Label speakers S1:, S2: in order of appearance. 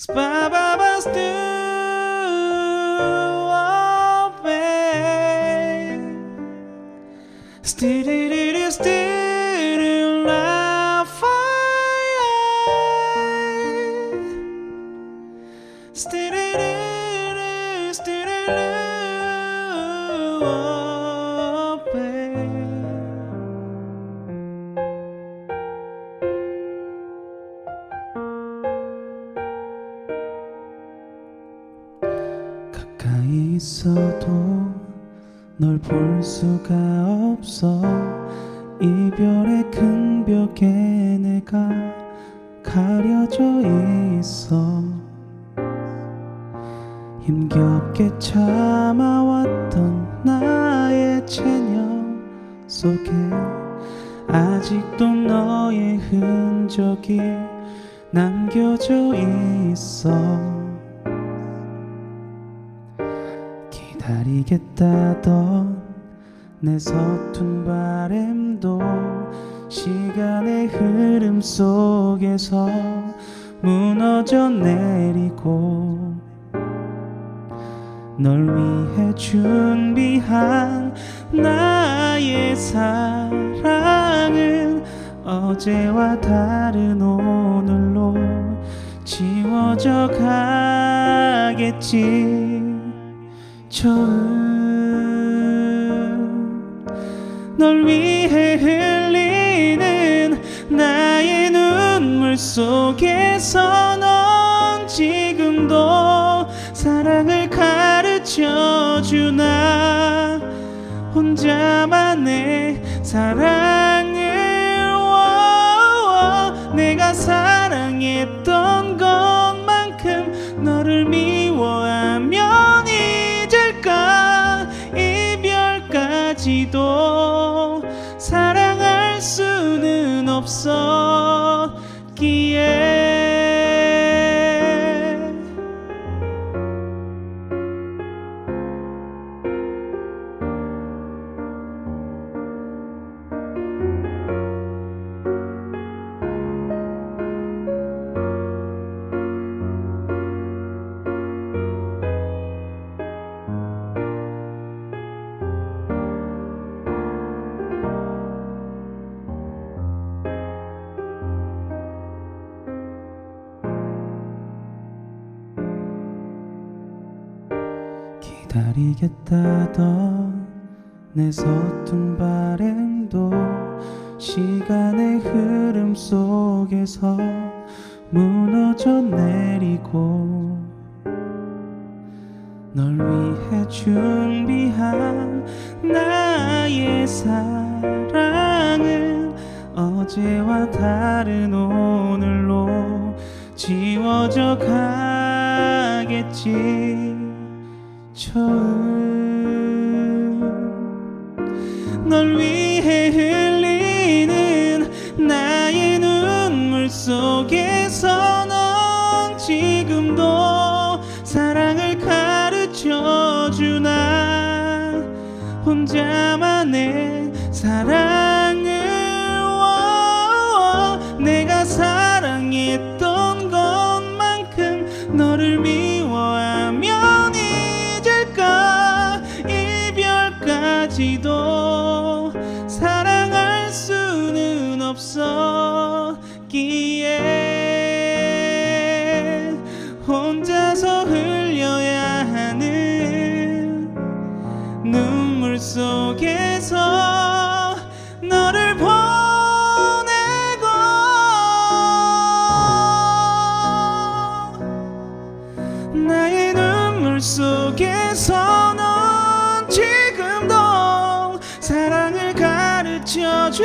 S1: Spy Baba Still, still, still, la fire. Still, still, still, still, 있어도 널 볼 수가 없어. 이별의 큰 벽에 내가 가려져 있어. 힘겹게 참아왔던 나의 체념 속에 아직도 너의 흔적이 남겨져 있어 기다리겠다던 내 서툰 바램도 시간의 흐름 속에서 무너져 내리고 널 위해 준비한 나의 사랑은 어제와 다른 오늘로 지워져 가겠지 처음 널 위해 흘리는 나의 눈물 속에서 넌 지금도 사랑을 가르쳐 주나? 혼자만의 사랑을 워 내가 사랑했던 것만큼 너를 미 수 기다리겠다던 내 서툰 바램도 시간의 흐름 속에서 무너져 내리고 널 위해 준비한 나의 사랑은 어제와 다른 오늘로 지워져 가겠지 널 위해 흘리는 나의 눈물 속에서 넌 지금도 사랑을 가르쳐 주나 혼자만의 사랑 없었기에 혼자서 흘려야 하는 눈물 속에서 너를 보내고 나의 눈물 속에서 넌 지금도 사랑을 가르쳐 주